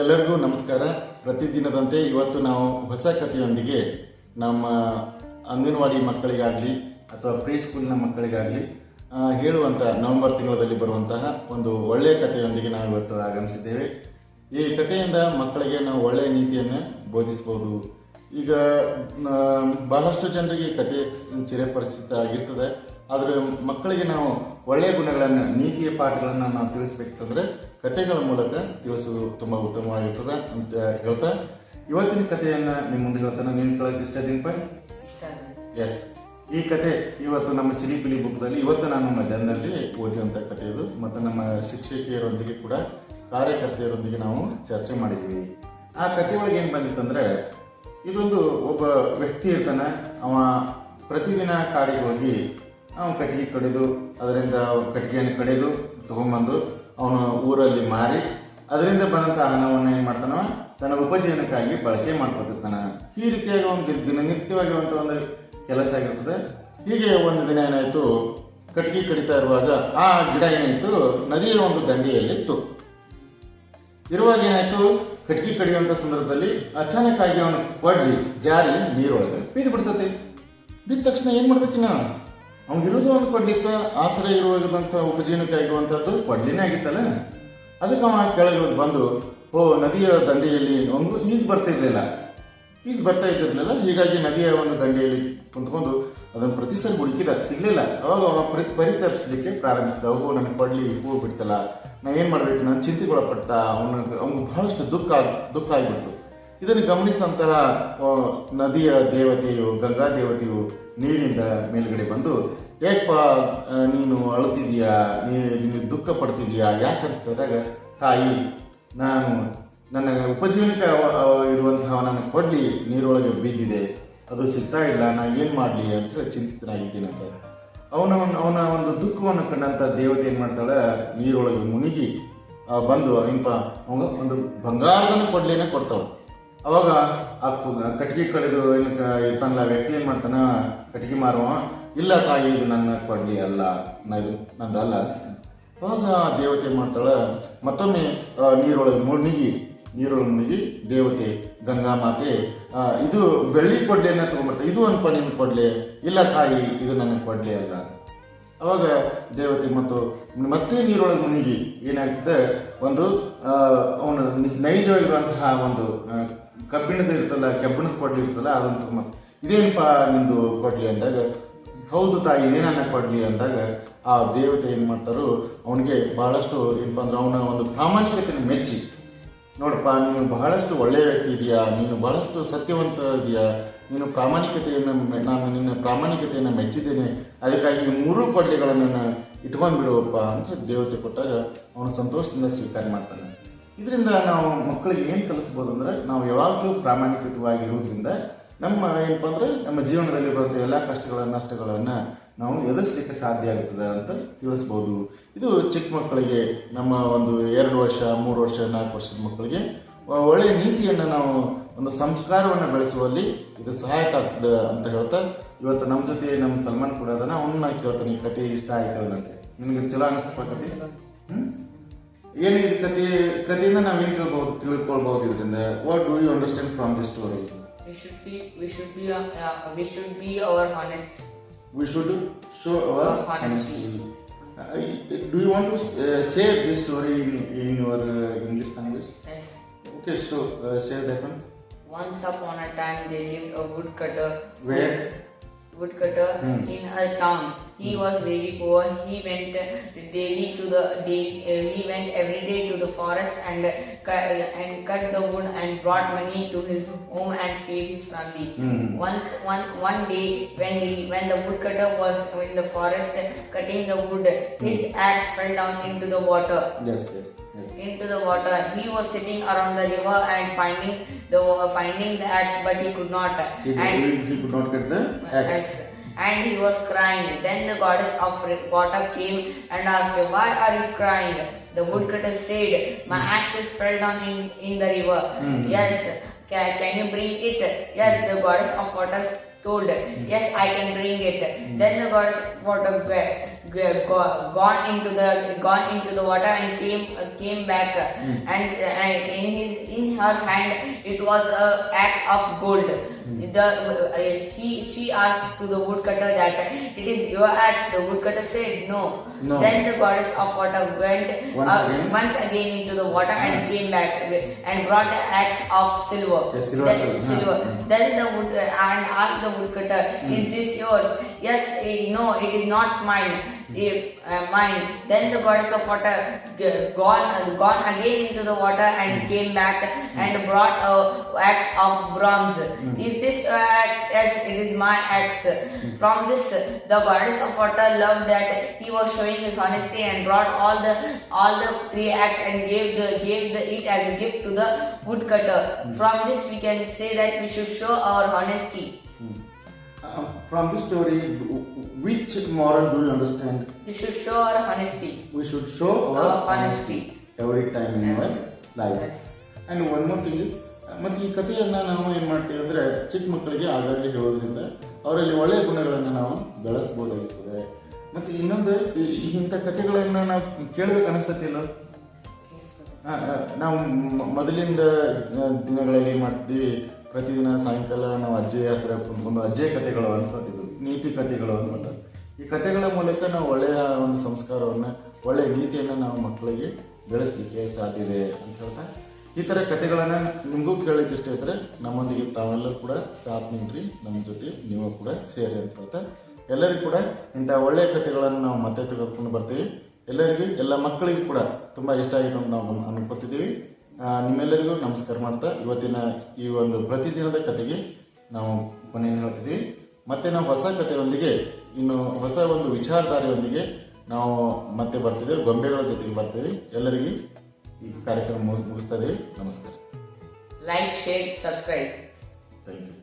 ಎಲ್ಲರಿಗೂ ನಮಸ್ಕಾರ. ಪ್ರತಿದಿನದಂತೆ ಇವತ್ತು ನಾವು ಹೊಸ ಕಥೆಯೊಂದಿಗೆ ನಮ್ಮ ಅಂಗನವಾಡಿ ಮಕ್ಕಳಿಗಾಗಲಿ ಅಥವಾ ಪ್ರೀ ಸ್ಕೂಲಿನ ಮಕ್ಕಳಿಗಾಗಲಿ ಹೇಳುವಂಥ ನವೆಂಬರ್ ತಿಂಗಳಲ್ಲಿ ಬರುವಂತಹ ಒಂದು ಒಳ್ಳೆಯ ಕಥೆಯೊಂದಿಗೆ ನಾವು ಇವತ್ತು ಆಗಮಿಸಿದ್ದೇವೆ. ಈ ಕಥೆಯಿಂದ ಮಕ್ಕಳಿಗೆ ನಾವು ಒಳ್ಳೆಯ ನೀತಿಯನ್ನು ಬೋಧಿಸ್ಬೋದು. ಈಗ ಬಹಳಷ್ಟು ಜನರಿಗೆ ಕಥೆ ಚಿರಪರಿಚಿತ ಆಗಿರ್ತದೆ ಆದರೆ ಮಕ್ಕಳಿಗೆ ನಾವು ಒಳ್ಳೆಯ ಗುಣಗಳನ್ನು ನೀತಿಯ ಪಾಠಗಳನ್ನು ನಾವು ತಿಳಿಸ್ಬೇಕಂದ್ರೆ ಕಥೆಗಳ ಮೂಲಕ ತಿಳಿಸುವುದು ತುಂಬ ಉತ್ತಮವಾಗಿರ್ತದೆ ಅಂತ ಹೇಳ್ತಾ ಇವತ್ತಿನ ಕಥೆಯನ್ನು ನಿಮ್ಮ ಮುಂದೆ ಹೇಳ್ತಾನೆ ನೀನು ಕೇಳೋಕೆ ಇಷ್ಟ ದಿನಪ ಎಸ್ ಈ ಕತೆ ಇವತ್ತು ನಮ್ಮ ಚಿಲಿಪಿಲಿ ಬುಕ್ದಲ್ಲಿ ಇವತ್ತು ನಾನು ಮಧ್ಯಾಹ್ನದಲ್ಲಿ ಓದಿದಂಥ ಕಥೆ ಇದು. ಮತ್ತು ನಮ್ಮ ಶಿಕ್ಷಕಿಯರೊಂದಿಗೆ ಕೂಡ ಕಾರ್ಯಕರ್ತೆಯರೊಂದಿಗೆ ನಾವು ಚರ್ಚೆ ಮಾಡಿದ್ದೀವಿ. ಆ ಕಥೆ ಒಳಗೆ ಏನು ಬಂದಿತ್ತಂದ್ರೆ ಇದೊಂದು ಒಬ್ಬ ವ್ಯಕ್ತಿ ಇರ್ತಾನೆ ಅವ ಪ್ರತಿದಿನ ಕಾಡಿಗೆ ಹೋಗಿ ಅವನು ಕಟ್ಟಿಗೆ ಕಡಿದು, ಅದರಿಂದ ಕಟ್ಟಿಗೆಯನ್ನು ಕಡಿದು ತೊಗೊಂಬಂದು ಅವನು ಊರಲ್ಲಿ ಮಾರಿ, ಅದರಿಂದ ಬಂದಂಥ ಹಣವನ್ನು ಏನು ಮಾಡ್ತಾನವ ತನ್ನ ಉಪಜೀವನಕ್ಕಾಗಿ ಬಳಕೆ ಮಾಡ್ಕೊತಿರ್ತಾನೆ. ಈ ರೀತಿಯಾಗಿ ಒಂದು ದಿನ- ದಿನನಿತ್ಯವಾಗಿರುವಂಥ ಒಂದು ಕೆಲಸ ಆಗಿರ್ತದೆ. ಹೀಗೆ ಒಂದು ದಿನ ಏನಾಯಿತು? ಕಟ್ಟಿಗೆ ಕಡಿತಾ ಇರುವಾಗ ಆ ಗಿಡ ಏನಾಯಿತು? ನದಿಯ ಒಂದು ದಂಡೆಯಲ್ಲಿತ್ತು. ಇರುವಾಗ ಏನಾಯಿತು? ಕಟ್ಟಿಗೆ ಕಡಿಯುವಂಥ ಸಂದರ್ಭದಲ್ಲಿ ಅಚಾನಕ್ ಅವನು ಪಡ್ಲಿ ಜಾರಿ ನೀರೊಳಗೆ ಬಿದ್ದು ಬಿಡ್ತತಿ ಬಿದ್ದ ತಕ್ಷಣ ಏನು ಮಾಡ್ಬೇಕಿನ್ನ ಅವ್ನಿಗಿರೋದು ಒಂದು ಕೊಡ್ಲಿತ್ತ ಆಶ್ರಯ ಇರುವಂಥ ಉಪಜೀವನಕ್ಕೆ ಆಗಿರುವಂಥದ್ದು ಕೊಡ್ಲಿನೇ ಆಗಿತ್ತಲ್ಲ? ಅದಕ್ಕೆ ಅವ ಕೆಳಗೆ ಬಂದು, ಓ, ನದಿಯ ದಂಡೆಯಲ್ಲಿ ಒಂದು ಈಜು ಬರ್ತಾ ಇರ್ಲಿಲ್ಲ. ಈಜು ಬರ್ತಾ ಇದ್ದಿರಲಿಲ್ಲ, ಹೀಗಾಗಿ ನದಿಯ ಒಂದು ದಂಡೆಯಲ್ಲಿ ಕುಂತ್ಕೊಂಡು ಅದನ್ನು ಪ್ರತಿ ಸಲ ಹುಡುಕಿದ ಸಿಗಲಿಲ್ಲ. ಅವಾಗ ಅವ ಪ್ರತಿ ಪರಿತರಿಸಲಿಕ್ಕೆ ಪ್ರಾರಂಭಿಸಿದ ಅವು ನನಗೆ ಕೊಡ್ಲಿ ಹೂವು ಬಿಡ್ತಲ್ಲ, ನಾ ಏನು ಮಾಡಬೇಕು? ನಾನು ಚಿಂತೆಗೊಳಪಟ್ಟ, ಅವನ ಅವನು ಬಹಳಷ್ಟು ದುಃಖ ದುಃಖ ಆಗಿಬಿಡ್ತು. ಇದನ್ನು ಗಮನಿಸಿದಂತಹ ನದಿಯ ದೇವತೆಯು, ಗಂಗಾ ದೇವತೆಯು ನೀರಿಂದ ಮೇಲುಗಡೆ ಬಂದು ಯಾಕಪ್ಪ ನೀನು ಅಳುತ್ತಿದೀಯಾ ನೀನು ದುಃಖ ಪಡ್ತಿದೀಯಾ ಯಾಕಂತ ಕೇಳಿದಾಗ, ತಾಯಿ, ನಾನು ನನ್ನ ಉಪಜೀವನಕ್ಕೆ ಅವ- ಅವ- ಇರುವಂತಹ ನನ್ನ ಕೊಡ್ಲಿ ನೀರೊಳಗೆ ಬಿದ್ದಿದೆ ಅದು ಸಿಗ್ತಾ ಇಲ್ಲ, ನಾ ಏನು ಮಾಡಲಿ ಅಂತೇಳಿ ಚಿಂತಿತನಾಗಿದ್ದೀನಂತೆ ಅವನ ಅವನ ಒಂದು ದುಃಖವನ್ನು ಕಂಡಂಥ ದೇವತೆ ಏನು ಮಾಡ್ತಾಳೆ, ನೀರೊಳಗೆ ಮುನಿಗಿ ಬಂದು, ಇಂಪ ಒಂದು ಬಂಗಾರದನ್ನು ಕೊಡ್ಲೇನೆ ಕೊಡ್ತಾಳೆ. ಅವಾಗ ಆ ಕು- ಕಟ್ಟಿಗೆ ಕಡಿದು ಏನು ಇರ್ತಾನಲ್ಲ ವ್ಯಕ್ತಿ ಏನು ಮಾಡ್ತಾನ? ಕಟ್ಗೆ ಮಾರುವ. ಇಲ್ಲ ತಾಯಿ, ಇದು ನನ್ನ ಕೊಡಲಿ ಅಲ್ಲ. ಇದು ನಂದಲ್ಲ. ಅಂತ ಅವಾಗ ಆ ದೇವತೆ ಮಾಡ್ತಾಳೆ? ಮತ್ತೊಮ್ಮೆ ನೀರೊಳಗೆ ಮುಳುಗಿ ನೀರೊಳಗೆ ಮುಳುಗಿ ದೇವತೆ, ಗಂಗಾ ಮಾತೆ ಇದು ಬೆಳ್ಳಿ ಕೊಡ್ಲಿಯನ್ನ ತೊಗೊಂಡ್ಬರ್ತಾ ಇದು ಅನ್ಪ ನಿಮ್ಗೆ ಕೊಡಲೆ. ಇಲ್ಲ ತಾಯಿ, ಇದು ನನಗೆ ಕೊಡಲಿ ಅಲ್ಲ ಅವಾಗ ದೇವತೆ ಮತ್ತು ಮತ್ತೆ ನೀರೊಳಗೆ ಮುಳುಗಿ ಏನಾಗ್ತದೆ? ಒಂದು ಅವನು ನೈಜವಾಗಿರುವಂತಹ ಒಂದು ಕಬ್ಬಿಣದ ಇರ್ತಲ್ಲ, ಕಬ್ಬಿಣದ ಕೊಡ್ಲಿ ಇರ್ತಲ್ಲ ಅದನ್ನು ತಗೊಂಡ್ ಇದೇನಪ್ಪ ನಿಂದು ಕೊಡ್ಲಿ ಅಂದಾಗ? ಹೌದು ತಾಯಿ, ಇದೇ ನನ್ನ ಕೊಡ್ಲಿ ಅಂದಾಗ ಆ ದೇವತೆ ಏನು ಮಾಡ್ತಾರೋ, ಅವನಿಗೆ ಬಹಳಷ್ಟು ಏನಪ್ಪ ಅಂದ್ರೆ ಅವನ ಒಂದು ಪ್ರಾಮಾಣಿಕತೆಯನ್ನು ಮೆಚ್ಚಿ. ನೋಡಪ್ಪ, ನೀನು ಬಹಳಷ್ಟು ಒಳ್ಳೆಯ ವ್ಯಕ್ತಿ ಇದೆಯಾ, ನೀನು ಬಹಳಷ್ಟು ಸತ್ಯವಂತ ಇದೆಯಾ, ನೀನು ಪ್ರಾಮಾಣಿಕತೆಯನ್ನು ನಾನು ನಿನ್ನ ಪ್ರಾಮಾಣಿಕತೆಯನ್ನು ಮೆಚ್ಚಿದ್ದೇನೆ, ಅದಕ್ಕಾಗಿ ಮೂರೂ ಕೊಡ್ಲಿಗಳನ್ನು ಇಟ್ಕೊಂಡ್ಬಿಡುವಪ್ಪ ಅಂತ ದೇವತೆ ಕೊಟ್ಟಾಗ ಅವನು ಸಂತೋಷದಿಂದ ಸ್ವೀಕಾರ ಮಾಡ್ತಾನೆ. ಇದರಿಂದ ನಾವು ಮಕ್ಕಳಿಗೆ ಏನು ಕಲಿಸ್ಬೋದು ಅಂದರೆ ನಾವು ಯಾವಾಗಲೂ ಪ್ರಾಮಾಣಿಕವಾಗಿರುವುದರಿಂದ ನಮ್ಮ ಏನಪ್ಪ ಅಂದರೆ, ನಮ್ಮ ಜೀವನದಲ್ಲಿ ಬರುವಂಥ ಎಲ್ಲ ಕಷ್ಟಗಳ ನಷ್ಟಗಳನ್ನು ನಾವು ಎದುರಿಸಲಿಕ್ಕೆ ಸಾಧ್ಯ ಆಗುತ್ತದೆ ಅಂತ ತಿಳಿಸ್ಬೋದು. ಇದು ಚಿಕ್ಕ ಮಕ್ಕಳಿಗೆ, ನಮ್ಮ ಒಂದು ಎರಡು ವರ್ಷ, ಮೂರು ವರ್ಷ, ನಾಲ್ಕು ವರ್ಷದ ಮಕ್ಕಳಿಗೆ ಒಳ್ಳೆಯ ನೀತಿಯನ್ನು ನಾವು ಒಂದು ಸಂಸ್ಕಾರವನ್ನು ಬೆಳೆಸುವಲ್ಲಿ ಇದು ಸಹಾಯಕ ಆಗ್ತದೆ ಅಂತ ಹೇಳ್ತಾ, ಇವತ್ತು ನಮ್ಮ ಜೊತೆ ನಮ್ಮ ಸಲ್ಮಾನ್ ಕೂಡ ಅದನ್ನು ಅವನ್ನ ಕೇಳ್ತಾನೆ ಕತೆ ಇಷ್ಟ ಆಯ್ತು ಅಂತ ನಿನಗೆ ಚಲೋ ಅನ್ನಿಸ್ತಪ್ಪ ಕತೆ ಹ್ಮ್? ಏನು ಇದು ಕತೆ ಕಥೆಯಿಂದ ನಾವೇನು ತಿಳ್ಬೋದು ತಿಳ್ಕೊಳ್ಬಹುದು ಇದರಿಂದ what do you understand from the story We should be, we should be, uh, uh, we should be our honest. we should show our Honesty. honesty. Uh, do you want to uh, say this story in, in your uh, English language? Yes. Okay, so uh, say that one. Once upon a time, there lived a woodcutter. Where? Woodcutter Hmm. in a town. He was very poor. He went uh, daily to the day. Uh, he went every day to the forest and uh, and cut the wood and brought money to his home and feed his family. Hmm. Once one one day when he when the woodcutter was in the forest uh, cutting the wood, his axe fell down into the water. Yes, yes, yes. into the water. He was sitting around the river and finding the finding the axe, but he could not. He, and he, he could not get the axe. axe. And he was crying. Then the goddess of water came and asked, him, "Why are you crying?" The woodcutter said, "My hmm. axe is fell down in, in the river." Hmm. Yes. Can, can you bring it? Yes. The goddess of water told, hmm. Yes, I can bring it. Hmm. Then the goddess of water g- g- go- gone into the gone into the water and came uh, came back and, and in his in her hand it was a axe of gold. The uh, he she asked to the woodcutter that it is your axe. The woodcutter said no. No. Then the goddess of water went Once uh, again? once again into the water and came back and brought the axe of silver. Yes, silver Then, silver. Then the wood and asked the woodcutter, "Is this yours?" Yes. eh, no, it is not mine. If uh, mine. Then the goddess of water gone gone again into the water and hmm. came back hmm. and brought a axe of bronze. Hmm. Is this axe? Yes, it is my axe. From this, the goddess of water loved that he was showing his honesty and brought all the all the three axe and gave the gave the it as a gift to the woodcutter. From this, we can say that we should show our honesty. Uh, from this story, which moral do you understand? We should show our honesty. We should show our Our honesty. every time in our life. And one more thing is, ಮತ್ತು ಈ ಕಥೆಯನ್ನು ನಾವು ಏನು ಮಾಡ್ತೀವಿ ಅಂದರೆ ಚಿಕ್ಕ ಮಕ್ಕಳಿಗೆ ಆಗಾಗ್ಗೆ ಹೇಳೋದ್ರಿಂದ ಅವರಲ್ಲಿ ಒಳ್ಳೆಯ ಗುಣಗಳನ್ನು ನಾವು ಬೆಳೆಸ್ಬೋದಾಗಿರ್ತದೆ ಮತ್ತು ಇನ್ನೊಂದು ಇಂಥ ಕಥೆಗಳನ್ನು ನಾವು ಕೇಳಬೇಕು ಅನಿಸ್ತತಿಲ್ಲ ನಾವು ಮೊದಲಿಂದ ದಿನಗಳಲ್ಲಿ ಏನು ಮಾಡ್ತೀವಿ ಪ್ರತಿದಿನ ಸಾಯಂಕಾಲ ನಾವು ಅಜ್ಜಿ ಹತ್ರ ಕುಂತ್ಕೊಂಡು ಅಜ್ಜೆ ಕಥೆಗಳು ಅಂತ ಬರ್ತಿದ್ವಿ ನೀತಿ ಕಥೆಗಳು ಅಂತ ಬಂದವು ಈ ಕಥೆಗಳ ಮೂಲಕ ನಾವು ಒಳ್ಳೆಯ ಒಂದು ಸಂಸ್ಕಾರವನ್ನು, ಒಳ್ಳೆಯ ನೀತಿಯನ್ನು ನಾವು ಮಕ್ಕಳಿಗೆ ಬೆಳೆಸಲಿಕ್ಕೆ ಸಾಧ್ಯ ಇದೆ ಅಂತ ಹೇಳ್ತಾ, ಈ ಥರ ಕಥೆಗಳನ್ನು ನಿಮಗೂ ಕೇಳಲಿಕ್ಕೆ ಇಷ್ಟ ಇದ್ದರೆ ನಮ್ಮೊಂದಿಗೆ ತಾವೆಲ್ಲರೂ ಕೂಡ ಸಾಥ್ ನೀಡ್ರಿ, ನಮ್ಮ ಜೊತೆ ನೀವು ಕೂಡ ಸೇರಿ ಅಂತ ಹೇಳ್ತಾ, ಎಲ್ಲರಿಗೂ ಕೂಡ ಇಂಥ ಒಳ್ಳೆಯ ಕಥೆಗಳನ್ನು ನಾವು ಮತ್ತೆ ತೆಗೆದುಕೊಂಡು ಬರ್ತೀವಿ. ಎಲ್ಲರಿಗೂ, ಎಲ್ಲ ಮಕ್ಕಳಿಗೂ ಕೂಡ ತುಂಬ ಇಷ್ಟ ಆಯಿತು ಅಂತ ನಾವು ಅನ್ಕೋತಿದ್ದೀವಿ. ನಿಮ್ಮೆಲ್ಲರಿಗೂ ನಮಸ್ಕಾರ ಮಾಡ್ತಾ ಇವತ್ತಿನ ಈ ಒಂದು ಪ್ರತಿದಿನದ ಕತೆಗೆ ನಾವು ಕೊನೆ ಹೇಳ್ತಿದ್ವಿ ಮತ್ತೆ ನಾವು ಹೊಸ ಕಥೆಯೊಂದಿಗೆ ಇನ್ನು ಹೊಸ ಒಂದು ವಿಚಾರಧಾರೆಯೊಂದಿಗೆ ನಾವು ಮತ್ತೆ ಬರ್ತಿದ್ದೇವೆ. ಗೊಂಬೆಗಳ ಜೊತೆಗೆ ಬರ್ತೀವಿ ಎಲ್ಲರಿಗೂ ಈ ಕಾರ್ಯಕ್ರಮ ಮುಗಿಸ್- ಮುಗಿಸ್ತಾ ಇದ್ದೀವಿ ನಮಸ್ಕಾರ. Like share subscribe thank you